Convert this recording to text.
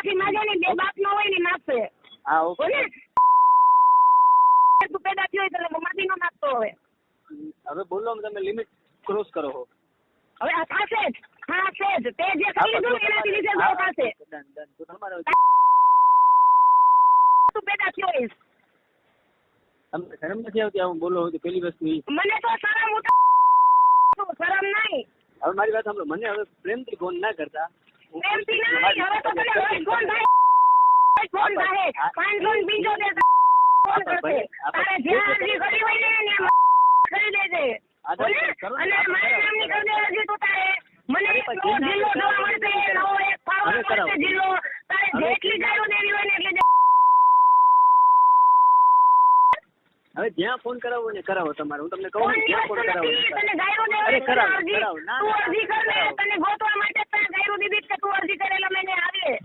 માફી માંગે ને બે બાપ નો હોય ને માફે હા ઓકે. બોલે? તું પેદા થયો એટલે માફી નો માંગતો હવે. હવે બોલો તમે લિમિટ ક્રોસ કરો હો. હવે આ થશે જ છે જ. તે જે કરી લીધું એનાથી લીધે બહુ થશે તો પેદા થયો હોઈશ. તમને શરમ નથી આવતી આવું બોલો તો પેલી વસ્તુ મને તો શરમ ઉઠા શરમ નહીં. હવે મારી વાત સાંભળો. મને હવે પ્રેમથી ફોન ના કરતા. પ્રેમથી નહીં હવે તો તને જ્યાં હવે જ્યાં ફોન કરાવો ને કરાવો તમારે. હું તમને કહું જ્યાં ફોન કરાવો અરે કરાવો કરાવો. ના અરજી કર તને ગોતવા માટે ગાયરો દીધી કે તું અરજી કરેલા મને આવે